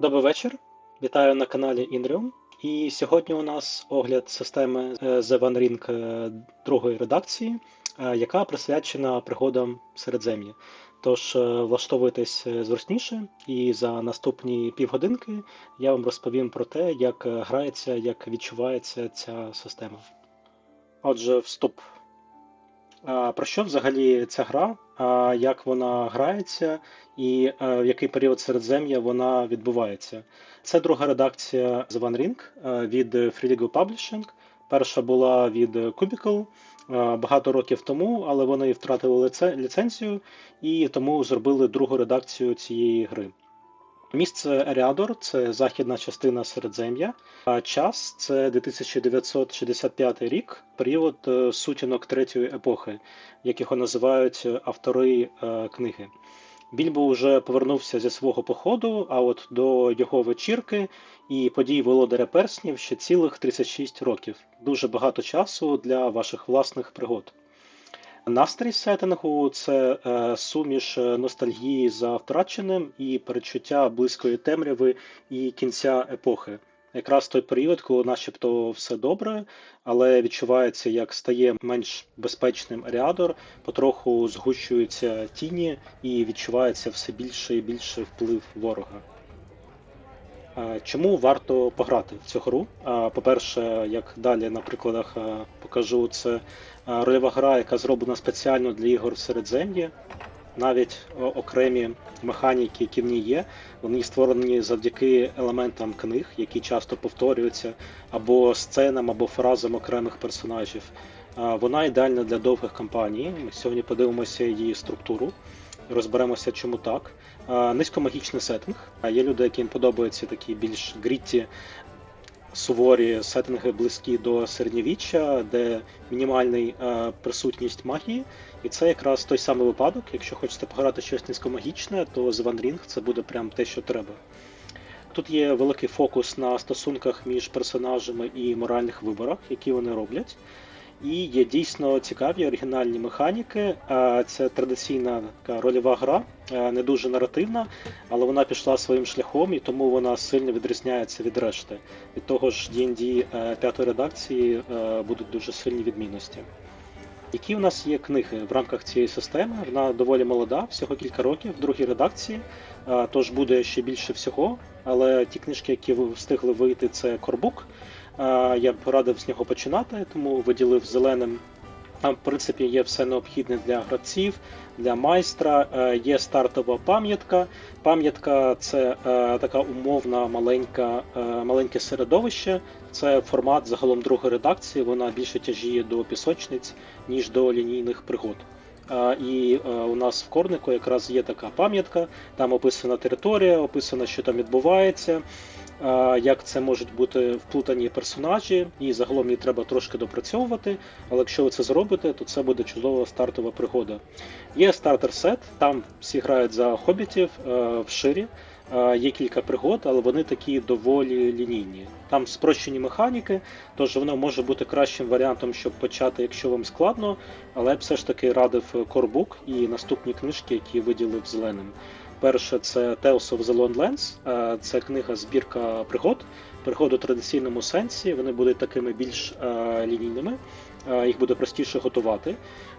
Добрий вечір. Вітаю на каналі Inrium. І сьогодні у нас огляд системи е, The One Ring е, другої редакції, е, яка присвячена пригодам Середзем'я. Тож влаштовуйтесь зручніше, і за наступні півгодинки я вам розповім про те, як грається, як відчувається ця система. Отже, вступ. Про що взагалі ця гра? Як вона грається, і е, в який період Середзем'я вона відбувається? Це друга редакція The One Ring е, від Free Legal Publishing. Перша була від Cubicle е, багато років тому, але вони втратили ліцензію і тому зробили другу редакцію цієї гри. Місце Еріадор це західна частина Середзем'я. А час це 2965 рік, період е, сутінок третьої епохи, як його називають автори е, книги. Більбо вже повернувся зі свого походу, а от до його вечірки і подій володаря перснів ще цілих 36 років. Дуже багато часу для ваших власних пригод. Настрій сеттингу це е, суміш е, ностальгії за втраченим і передчуття близької темряви і кінця епохи. Якраз той період, коли начебто все добре, але відчувається, як стає менш безпечним Аріадор, потроху згущуються тіні і відчувається все більше і більше вплив ворога. Е, Чому варто пограти в цю гру? Е, По-перше, як далі на прикладах е, покажу, це рольова гра, яка зроблена спеціально для ігор в Середзем'ї. Навіть окремі механіки, які в ній є, вони створені завдяки елементам книг, які часто повторюються, або сценам, або фразам окремих персонажів. Вона ідеальна для довгих кампаній. Ми сьогодні подивимося її структуру, розберемося, чому так. Низькомагічний сеттинг. Є люди, яким подобаються такі більш грітті, суворі сеттинги, близькі до середньовіччя, де мінімальний е, присутність магії. І це якраз той самий випадок. Якщо хочете пограти щось низькомагічне, то The One Ring це буде прям те, що треба. Тут є великий фокус на стосунках між персонажами і моральних виборах, які вони роблять. І є дійсно цікаві оригінальні механіки. Це традиційна така рольова гра, е, не дуже наративна, але вона пішла своїм шляхом, і тому вона сильно відрізняється від решти. Від того ж D&D е, п'ятої редакції е, будуть дуже сильні відмінності. Які у нас є книги в рамках цієї системи? Вона доволі молода, всього кілька років в другій редакції, тож буде ще більше всього. Але ті книжки, які ви встигли вийти, це Корбук. Я б порадив з нього починати, тому виділив зеленим. Там, в принципі, є все необхідне для гравців, для майстра. Е, Є стартова пам'ятка. Пам'ятка це е, така умовна маленька, е, маленьке середовище. Це формат загалом другої редакції. Вона більше тяжіє до пісочниць, ніж до лінійних пригод. І у нас в Корнику якраз є така пам'ятка. Там описана територія, описано, що там відбувається як це можуть бути вплутані персонажі, і загалом її треба трошки допрацьовувати. Але якщо ви це зробите, то це буде чудова стартова пригода. Є стартер сет, там всі грають за хобітів е, в ширі. Е, Є кілька пригод, але вони такі доволі лінійні. Там спрощені механіки, тож воно може бути кращим варіантом, щоб почати, якщо вам складно, але я б все ж таки радив Корбук і наступні книжки, які виділив зеленим. Перше це Tales of the Lone Lands. Е, Це книга збірка пригод. Пригод у традиційному сенсі. Вони будуть такими більш е, лінійними. Е, Їх буде простіше готувати.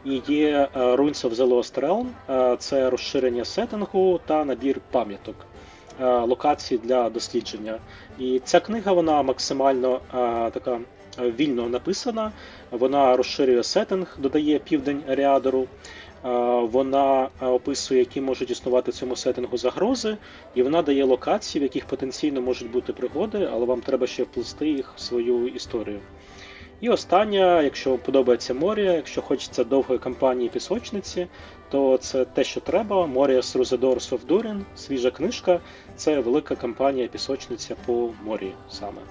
І є Ruins of the Lost Realm. Це розширення сеттингу та набір пам'яток. Локацій для дослідження. І ця книга вона максимально е, така вільно написана. Вона розширює сеттинг, додає південь Аріадору. Е, Вона е, описує, які можуть існувати в цьому сеттингу загрози, і вона дає локації, в яких потенційно можуть бути пригоди, але вам треба ще вплести їх в свою історію. І остання, якщо подобається море, якщо хочеться довгої кампанії пісочниці, то це те, що треба. Моріас of Durin, свіжа книжка, це велика кампанія пісочниця по морі саме.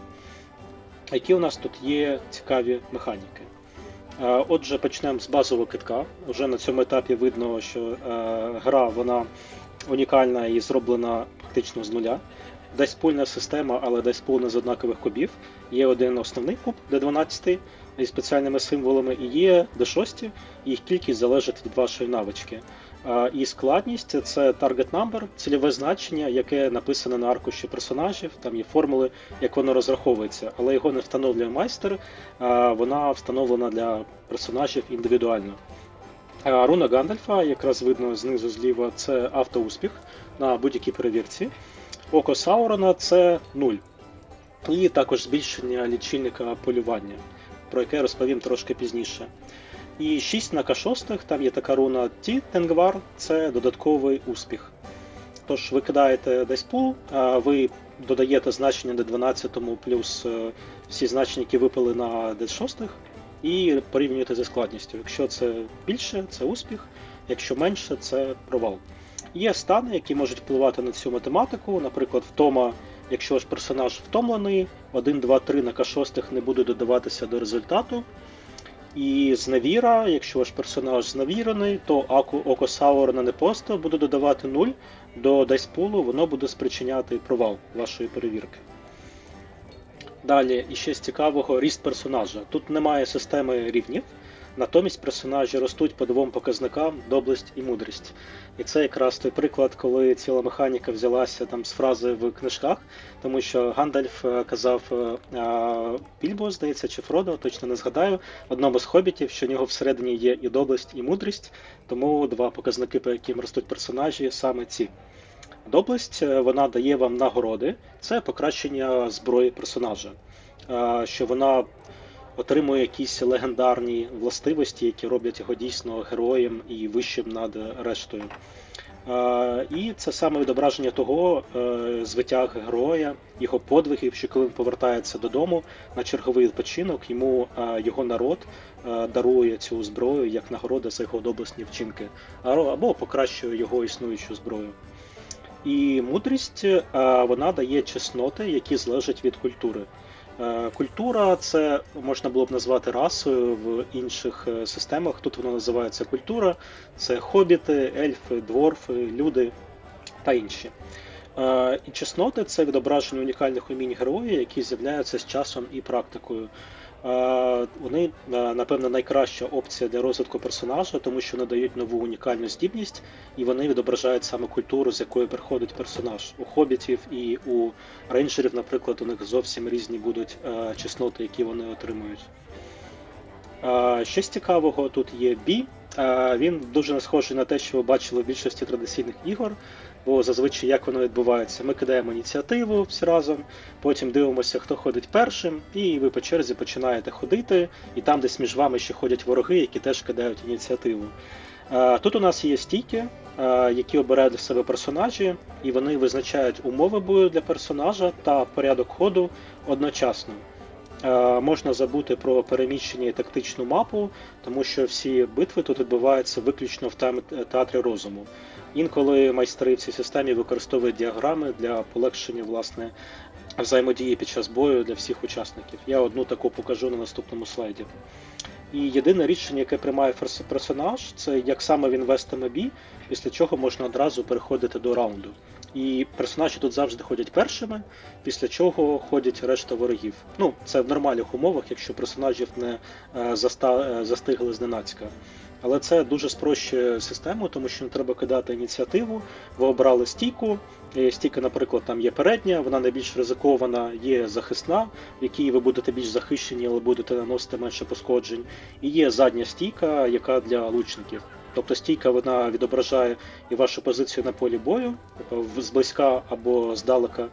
Які у нас тут є цікаві механіки? Е, Отже, почнемо з базового китка. Уже на цьому етапі видно, що е, гра вона унікальна і зроблена фактично з нуля. Десь пульна система, але десь повна з однакових кубів. Є один основний куб D12 зі спеціальними символами, і є D6, їх кількість залежить від вашої навички. І складність це target number, цільове значення, яке написане на аркуші персонажів. Там є формули, як воно розраховується, але його не встановлює майстер. Вона встановлена для персонажів індивідуально. Руна Гандальфа, якраз видно знизу зліва, це автоуспіх на будь-якій перевірці. Око Саурона це 0. І також збільшення лічильника полювання, про яке я розповім трошки пізніше. І 6 на К6, там є така руна Ті Тенгвар, це додатковий успіх. Тож ви кидаєте десь пул, а ви додаєте значення до 12 плюс е, всі значення, які випали на D6, і порівнюєте зі складністю. Якщо це більше, це успіх, якщо менше, це провал. Є стани, які можуть впливати на цю математику. Наприклад, втома, якщо ваш персонаж втомлений, 1, 2, 3 на К6 не буде додаватися до результату. І зневіра, якщо ваш персонаж зневірений, то Аку Око Саурона не просто буде додавати 0 до дайспулу, воно буде спричиняти провал вашої перевірки. Далі, і ще з цікавого, ріст персонажа. Тут немає системи рівнів, натомість персонажі ростуть по двом показникам доблесть і мудрість. І це якраз той приклад, коли ціла механіка взялася там з фрази в книжках, тому що Гандальф е, казав е, а, Більбо, здається, чи Фродо, точно не згадаю, одному з хобітів, що в нього всередині є і доблесть, і мудрість, тому два показники, по яким ростуть персонажі, саме ці. Доблесть е, вона дає вам нагороди, це покращення зброї персонажа, Е, що вона отримує якісь легендарні властивості, які роблять його дійсно героєм і вищим над рештою. Е, І це саме відображення того е, звитяг героя, його подвигів, що коли він повертається додому на черговий відпочинок, йому е, його народ дарує цю зброю як нагорода за його доблесні вчинки, або покращує його існуючу зброю. І мудрість вона дає чесноти, які залежать від культури. Е, Культура це можна було б назвати расою в інших е, системах. Тут воно називається культура. Це хобіти, ельфи, дворфи, люди та інші. Е, І чесноти це відображення унікальних умінь героїв, які з'являються з часом і практикою. Е, Вони, е, напевно, найкраща опція для розвитку персонажа, тому що надають нову унікальну здібність, і вони відображають саме культуру, з якої приходить персонаж. У хобітів і у рейнджерів, наприклад, у них зовсім різні будуть е, чесноти, які вони отримують. З цікавого тут є бі. Він дуже не схожий на те, що ви бачили в більшості традиційних ігор. Бо зазвичай як воно відбувається? Ми кидаємо ініціативу всі разом, потім дивимося, хто ходить першим, і ви по черзі починаєте ходити, і там десь між вами ще ходять вороги, які теж кидають ініціативу. Тут у нас є стійки, які обирають для себе персонажі, і вони визначають умови бою для персонажа та порядок ходу одночасно. Можна забути про переміщення і тактичну мапу, тому що всі битви тут відбуваються виключно в театрі розуму. Інколи майстри в цій системі використовують діаграми для полегшення власне взаємодії під час бою для всіх учасників. Я одну таку покажу на наступному слайді. І єдине рішення, яке приймає персонаж, це як саме він вестиме бій, після чого можна одразу переходити до раунду. І персонажі тут завжди ходять першими, після чого ходять решта ворогів. Ну, це в нормальних умовах, якщо персонажів не е, заста- е, застигли зненацька. Але це дуже спрощує систему, тому що не треба кидати ініціативу. Ви обрали стійку. і Стійка, наприклад, там є передня, вона найбільш ризикована, є захисна, в якій ви будете більш захищені, але будете наносити менше пошкоджень. І є задня стійка, яка для лучників. Тобто стійка вона відображає і вашу позицію на полі бою в- зблизька або здалека,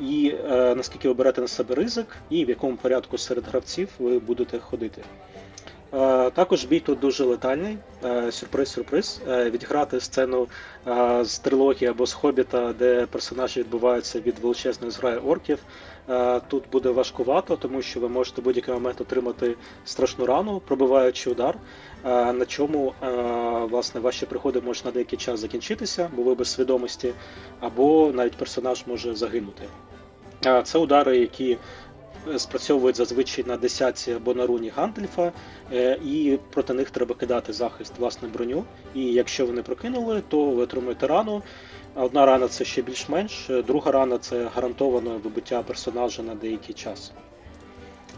і е, наскільки ви берете на себе ризик, і в якому порядку серед гравців ви будете ходити. Е, Також бій тут дуже летальний. Е, Сюрприз-сюрприз. Е, Відіграти сцену е, з трилогії або з Хобіта, де персонажі відбуваються від величезної зграї орків. е, Тут буде важкувато, тому що ви можете в будь-який момент отримати страшну рану, пробиваючи удар, е, на чому е, власне ваші приходи можуть на деякий час закінчитися, бо ви без свідомості, або навіть персонаж може загинути. Е, Це удари, які спрацьовують зазвичай на десятці або на руні Гандальфа, е, і проти них треба кидати захист, власне, броню. І якщо вони прокинули, то ви отримуєте рану. Одна рана це ще більш-менш, е, друга рана це гарантоване вибиття персонажа на деякий час.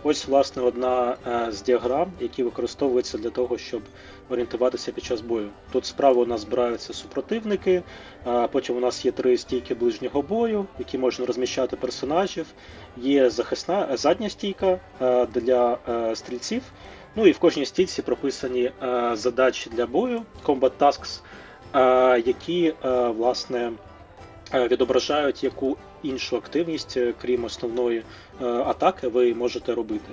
Ось, власне, одна е, з діаграм, які використовуються для того, щоб орієнтуватися під час бою. Тут справа у нас збираються супротивники, а потім у нас є три стійки ближнього бою, які можна розміщати персонажів. Є захисна е, задня стійка е, для е, стрільців. Ну і в кожній стійці прописані е, задачі для бою, combat tasks, е, які е, власне е, відображають яку іншу активність, е, крім основної е, атаки, ви можете робити.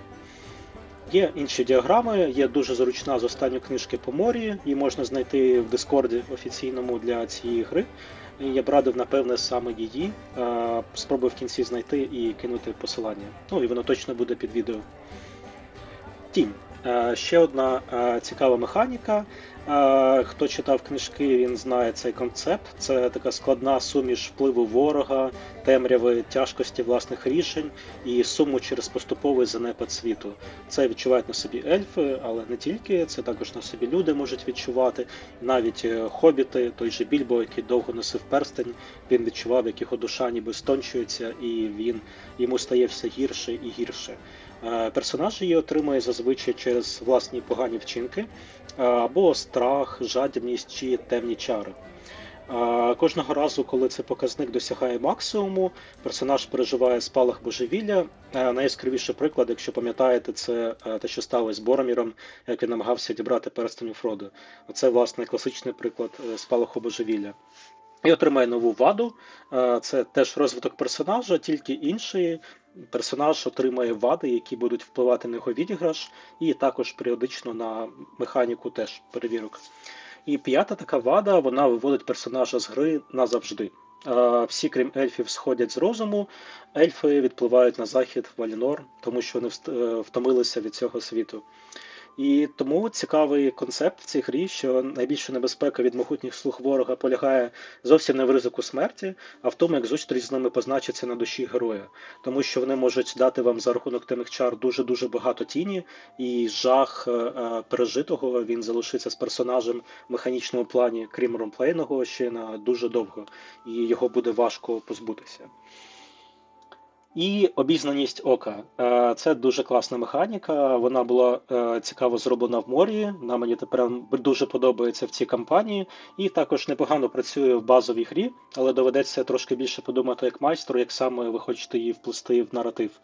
Є інші діаграми, є дуже зручна з останньої книжки по морі, її можна знайти в Дискорді офіційному для цієї гри. Я б радив, напевне, саме її. Е, Спробую в кінці знайти і кинути посилання. Ну і воно точно буде під відео. Тім. Е, Ще одна е, цікава механіка. Е, Хто читав книжки, він знає цей концепт. Це така складна суміш впливу ворога, темряви, тяжкості власних рішень і суму через поступовий занепад світу. Це відчувають на собі ельфи, але не тільки, це також на собі люди можуть відчувати. Навіть хобіти, той же Більбо, який довго носив перстень, він відчував, як його душа ніби стончується, і він йому стає все гірше і гірше. Е, Персонаж її отримує зазвичай через власні погані вчинки е, або страх, жадібність чи темні чари. Е, Кожного разу, коли цей показник досягає максимуму, персонаж переживає спалах божевілля. Найяскравіший приклад, якщо пам'ятаєте, це те, що сталося з Бороміром, як він намагався дібрати перстень у Фроду. Оце, власне, класичний приклад спалаху божевілля. І отримає нову ваду. Е, Це теж розвиток персонажа, тільки інший. Персонаж отримає вади, які будуть впливати на його відіграш, і також періодично на механіку теж перевірок. І п'ята така вада, вона виводить персонажа з гри назавжди. Е, Всі, крім ельфів, сходять з розуму. Ельфи відпливають на захід в Валінор, тому що вони е, втомилися від цього світу. І тому цікавий концепт в цій грі, що найбільша небезпека від могутніх слуг ворога полягає зовсім не в ризику смерті, а в тому, як зустріч з ними позначиться на душі героя. Тому що вони можуть дати вам за рахунок темних чар дуже-дуже багато тіні, і жах е, е, пережитого він залишиться з персонажем в механічному плані, крім ромплейного, ще на дуже довго, і його буде важко позбутися. І обізнаність ока. Е, Це дуже класна механіка. Вона була е, цікаво зроблена в морі. Вона мені тепер дуже подобається в цій кампанії, і також непогано працює в базовій грі, але доведеться трошки більше подумати як майстру, як саме ви хочете її вплести в наратив.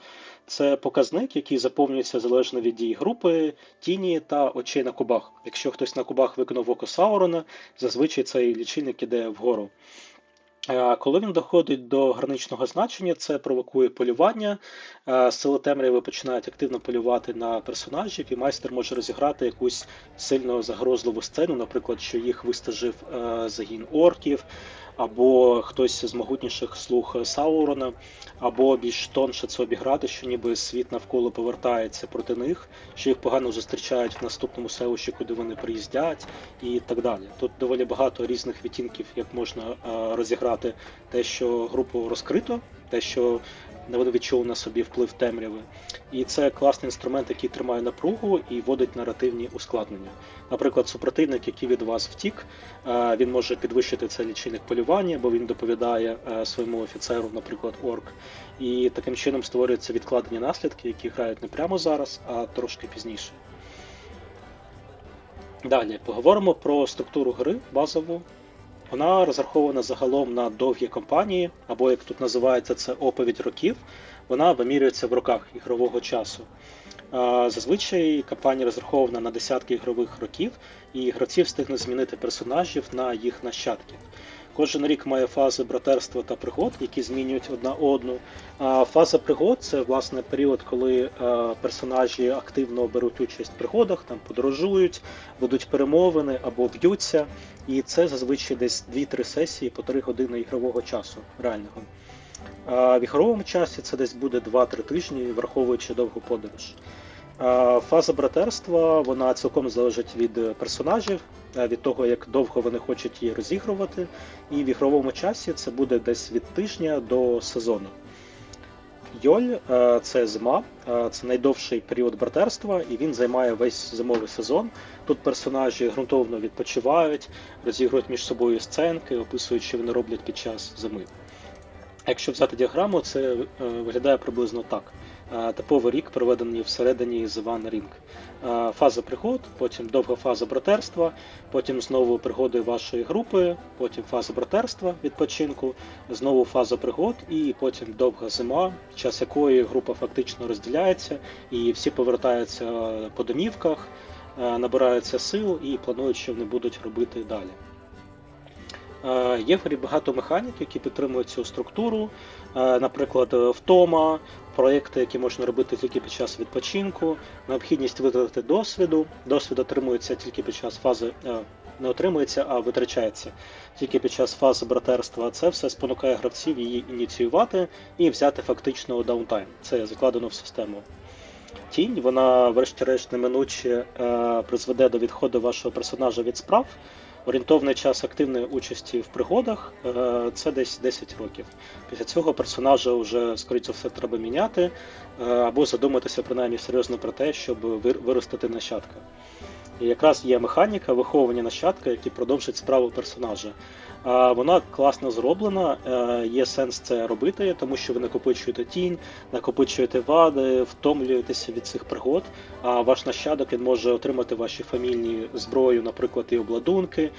Це показник, який заповнюється залежно від дії групи, тіні та очей на кубах. Якщо хтось на кубах виконав око Саурона, зазвичай цей лічильник іде вгору. Е, Коли він доходить до граничного значення, це провокує полювання. Е, Сили темряви починають активно полювати на персонажів, і майстер може розіграти якусь сильно загрозливу сцену, наприклад, що їх вистежив е, загін орків, або хтось з могутніших слуг Саурона, або більш тонше це обіграти, що ніби світ навколо повертається проти них, що їх погано зустрічають в наступному селищі, куди вони приїздять, і так далі. Тут доволі багато різних відтінків, як можна е, розіграти те, що групу розкрито, те, що вони відчули на собі вплив темряви. І це класний інструмент, який тримає напругу і вводить наративні ускладнення. Наприклад, супротивник, який від вас втік, е, він може підвищити цей лічильник полювання, бо він доповідає е, своєму офіцеру, наприклад, орк. І таким чином створюються відкладені наслідки, які грають не прямо зараз, а трошки пізніше. Далі поговоримо про структуру гри базову. Вона розрахована загалом на довгі кампанії, або як тут називається це оповідь років. Вона вимірюється в роках ігрового часу. Зазвичай кампанія розрахована на десятки ігрових років, і гравці встигнуть змінити персонажів на їх нащадків. Кожен рік має фази братерства та пригод, які змінюють одна одну. А фаза пригод це власне період, коли е, персонажі активно беруть участь в пригодах, там подорожують, ведуть перемовини або б'ються. І це зазвичай десь 2-3 сесії по 3 години ігрового часу реального. А в ігровому часі це десь буде 2-3 тижні, враховуючи довгу подорож. А Фаза братерства вона цілком залежить від е, персонажів, е, від того, як довго вони хочуть її розігрувати. І в ігровому часі це буде десь від тижня до сезону. Йоль е, це зима, е, це найдовший період братерства, і він займає весь зимовий сезон. Тут персонажі ґрунтовно відпочивають, розігрують між собою сценки, описують, що вони роблять під час зими. Якщо взяти діаграму, це е, виглядає приблизно так. Типовий рік проведений всередині One Ring. Е, Фаза пригод, потім довга фаза братерства, потім знову пригоди вашої групи, потім фаза братерства відпочинку, знову фаза пригод, і потім довга зима, час якої група фактично розділяється, і всі повертаються по домівках, набираються сил і планують, що вони будуть робити далі. Е, Є в грі багато механік, які підтримують цю структуру, Е, наприклад, е, втома, проекти, які можна робити тільки під час відпочинку, необхідність витратити досвіду. Досвід отримується тільки під час фази, не отримується, а витрачається тільки під час фази братерства. Це все спонукає гравців її ініціювати і взяти фактично даунтайм. Це закладено в систему. Тінь, вона, врешті-решт, неминуче призведе до відходу вашого персонажа від справ. Орієнтовний час активної участі в пригодах е, це десь 10 років. Після цього персонажа вже, скоріше все, треба міняти, е, або задуматися принаймні серйозно про те, щоб виростити нащадка. Якраз є механіка виховування нащадка, який продовжить справу персонажа. Вона класно зроблена, е, є сенс це робити, тому що ви накопичуєте тінь, накопичуєте вади, втомлюєтеся від цих пригод. А ваш нащадок він може отримати ваші фамільні зброю, наприклад, і обладунки.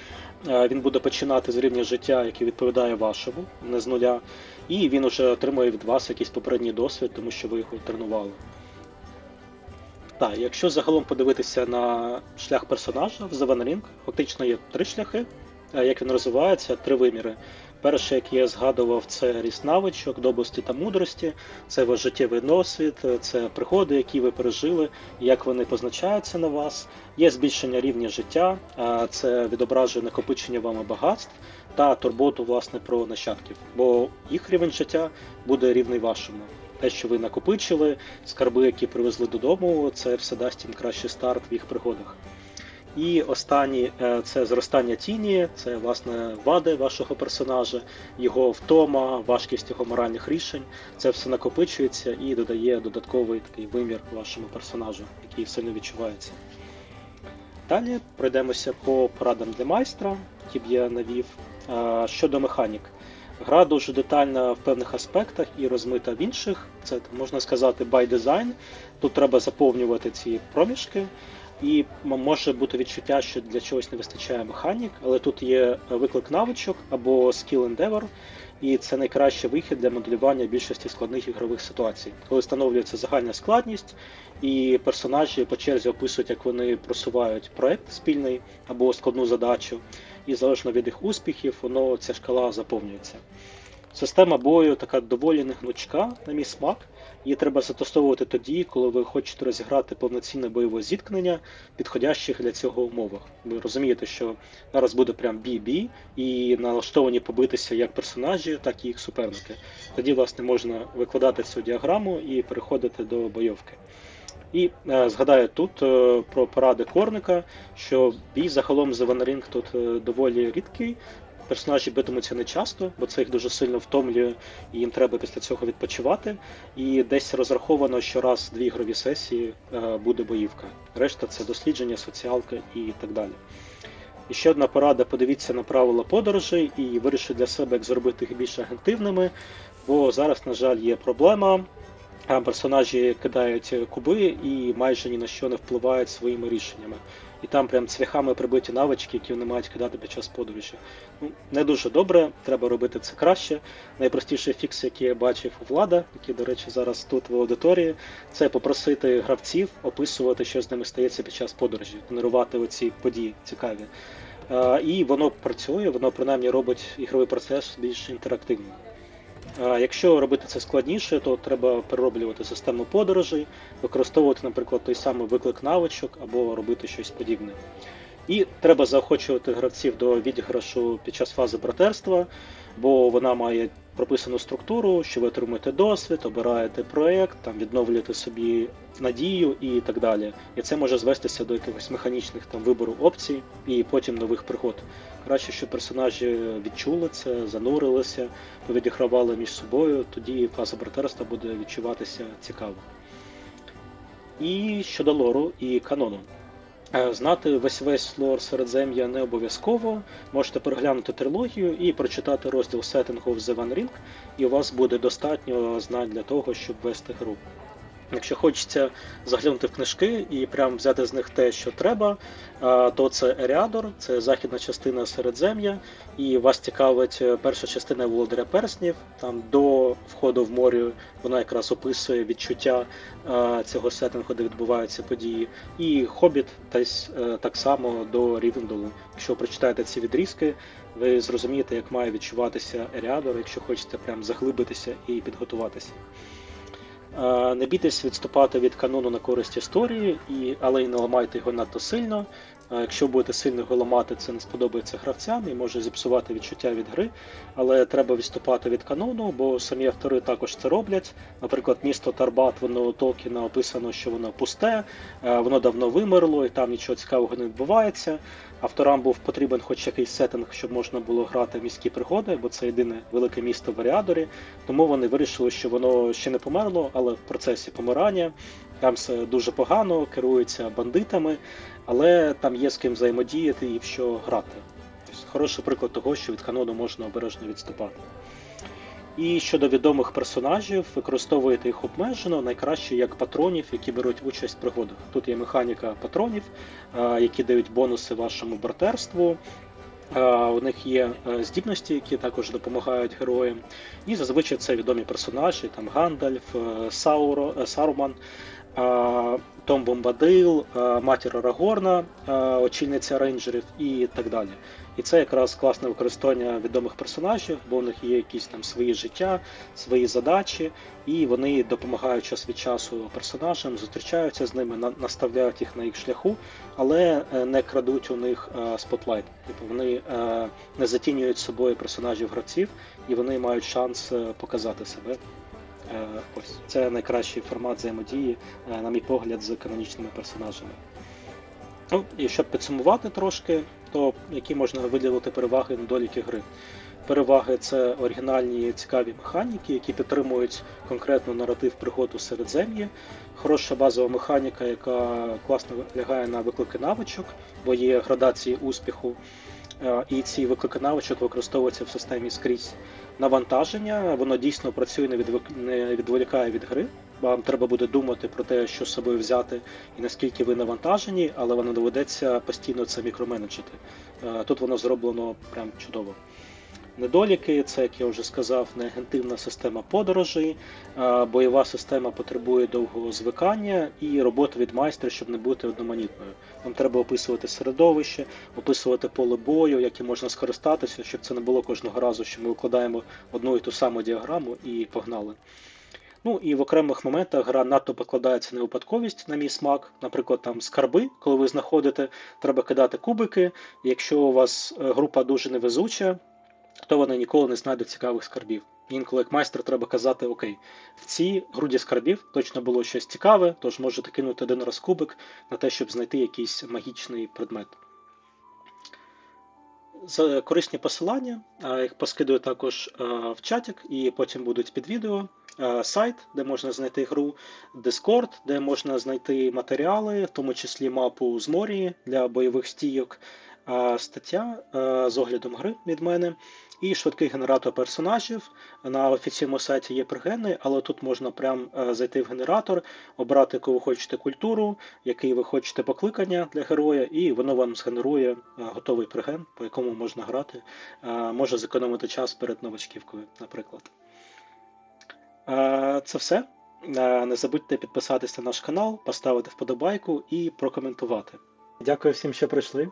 Е, Він буде починати з рівня життя, який відповідає вашому, не з нуля. І він уже отримує від вас якийсь попередній досвід, тому що ви його тренували. Так, якщо загалом подивитися на шлях персонажа в The One Ring, фактично є три шляхи, е, як він розвивається, три виміри. Перший, який я згадував, це ріст навичок, добрості та мудрості, це ваш життєвий досвід, е, це пригоди, які ви пережили, як вони позначаються на вас. Є збільшення рівня життя, е, це відображує накопичення вами багатств та турботу власне про нащадків, бо їх рівень життя буде рівний вашому. Те, що ви накопичили, скарби, які привезли додому, це все дасть їм кращий старт в їх пригодах. І останній е, це зростання тіні, це власне вади вашого персонажа, його втома, важкість його моральних рішень. Це все накопичується і додає додатковий такий вимір вашому персонажу, який сильно відчувається. Далі пройдемося по порадам для майстра, які б я навів. Е, Щодо механік. Гра дуже детальна в певних аспектах і розмита в інших. Це можна сказати by design. Тут треба заповнювати ці проміжки, і може бути відчуття, що для чогось не вистачає механік, але тут є виклик навичок або skill endeavor, і це найкращий вихід для моделювання більшості складних ігрових ситуацій, коли встановлюється загальна складність, і персонажі по черзі описують, як вони просувають проект спільний або складну задачу, і залежно від їх успіхів, воно ця шкала заповнюється. Система бою така доволі негнучка, на мій смак. Її треба застосовувати тоді, коли ви хочете розіграти повноцінне бойове зіткнення, підходящих для цього умовах. Ви розумієте, що зараз буде прям бій-бій, і налаштовані побитися як персонажі, так і їх суперники. Тоді, власне, можна викладати цю діаграму і переходити до бойовки. І е, згадаю тут е, про поради Корника, що бій загалом за Ring тут е, доволі рідкий. Персонажі битимуться не часто, бо це їх дуже сильно втомлює, і їм треба після цього відпочивати. І десь розраховано, що раз-дві ігрові сесії буде боївка. Решта це дослідження, соціалка і так далі. І ще одна порада: подивіться на правила подорожей і вирішіть для себе, як зробити їх більш агентивними. Бо зараз, на жаль, є проблема. Персонажі кидають куби і майже ні на що не впливають своїми рішеннями. І там прям цвяхами прибиті навички, які вони мають кидати під час подорожі. Ну, не дуже добре, треба робити це краще. Найпростіший фікс, який я бачив у влада, який, до речі, зараз тут в аудиторії, це попросити гравців описувати, що з ними стається під час подорожі, генерувати оці події цікаві. І воно працює, воно принаймні робить ігровий процес більш інтерактивним. Якщо робити це складніше, то треба перероблювати систему подорожей, використовувати, наприклад, той самий виклик навичок або робити щось подібне. І треба заохочувати гравців до відіграшу під час фази братерства, бо вона має прописану структуру, що ви отримуєте досвід, обираєте проект, там відновлюєте собі надію і так далі. І це може звестися до якихось механічних там вибору опцій і потім нових пригод. Краще, щоб персонажі відчули це, занурилися, повідігравали між собою, тоді фаза братерства буде відчуватися цікаво. І щодо лору і канону. Е, Знати весь весь лор Середзем'я не обов'язково. Можете переглянути трилогію і прочитати розділ Setting of the One Ring, і у вас буде достатньо знань для того, щоб вести гру. Якщо хочеться заглянути в книжки і прям взяти з них те, що треба, то це Еріадор, це західна частина Середзем'я, і вас цікавить е, перша частина Володаря Перснів. Там до входу в море вона якраз описує відчуття цього сеттингу, де відбуваються події. І Хобіт десь е, так само до Рівендолу. Якщо прочитаєте ці відрізки, ви зрозумієте, як має відчуватися Еріадор, якщо хочете прям заглибитися і підготуватися. Е, Не бійтесь відступати від канону на користь історії, і, але й не ламайте його надто сильно. Якщо будете сильно його ламати, це не сподобається гравцям і може зіпсувати відчуття від гри. Але треба відступати від канону, бо самі автори також це роблять. Наприклад, місто Тарбат, воно Толкіна описано, що воно пусте, е, воно давно вимерло, і там нічого цікавого не відбувається. Авторам був потрібен хоч якийсь сеттинг, щоб можна було грати в міські пригоди, бо це єдине велике місто в Аріадорі. Тому вони вирішили, що воно ще не померло, але в процесі помирання. Там все дуже погано, керується бандитами, але там є з ким взаємодіяти і в що грати. Тобто Хороший приклад того, що від канону можна обережно відступати. І щодо відомих персонажів, використовуєте їх обмежено, найкраще як патронів, які беруть участь в пригодах. Тут є механіка патронів, які дають бонуси вашому братерству. У них є е, здібності, які також допомагають героям. І зазвичай це відомі персонажі: там Гандальф, е, Сауро, е, Саруман, Том Бомбадил, матір Арагорна, очільниця рейнджерів і так далі. І це якраз класне використання відомих персонажів, бо у них є якісь там свої життя, свої задачі, і вони допомагають час від часу персонажам, зустрічаються з ними, на- наставляють їх на їх шляху, але е, не крадуть у них е, спотлайт. Типу вони е, не затінюють собою персонажів гравців, і вони мають шанс показати себе. Е, Ось це найкращий формат взаємодії, е, на мій погляд, з канонічними персонажами. Ну, і щоб підсумувати трошки, то які можна виділити переваги недоліки гри. Переваги це оригінальні цікаві механіки, які підтримують конкретно наратив пригод у середзем'ї. Хороша базова механіка, яка класно лягає на виклики навичок, бо є градації успіху. Е, І ці виклики навичок використовуються в системі скрізь. Навантаження, воно дійсно працює, не, відволікає від гри. Вам треба буде думати про те, що з собою взяти і наскільки ви навантажені, але вам доведеться постійно це мікроменеджити. Е, Тут воно зроблено прям чудово. Недоліки це, як я вже сказав, неагентивна система подорожей, е, бойова система потребує довгого звикання і роботи від майстра, щоб не бути одноманітною. Вам треба описувати середовище, описувати поле бою, яким можна скористатися, щоб це не було кожного разу, що ми викладаємо одну і ту саму діаграму і погнали. Ну і в окремих моментах гра надто покладається на випадковість, на мій смак. Наприклад, там скарби, коли ви знаходите, треба кидати кубики. Якщо у вас е, група дуже невезуча, то вони ніколи не знайдуть цікавих скарбів. Інколи як майстер треба казати: Окей, в цій груді скарбів точно було щось цікаве, тож можете кинути один раз кубик на те, щоб знайти якийсь магічний предмет. Корисні посилання, їх поскидую також в чатик, і потім будуть під відео. Сайт, де можна знайти гру, Discord, де можна знайти матеріали, в тому числі мапу з морі для бойових стійок, стаття з оглядом гри від мене, і швидкий генератор персонажів. На офіційному сайті є пригени, але тут можна прям зайти в генератор, обрати, яку ви хочете культуру, який ви хочете покликання для героя, і воно вам згенерує е, готовий приген, по якому можна грати. Е, Може зекономити час перед новачківкою, наприклад. Е, Це все. Е, Не забудьте підписатися на наш канал, поставити вподобайку і прокоментувати. Дякую всім, що прийшли.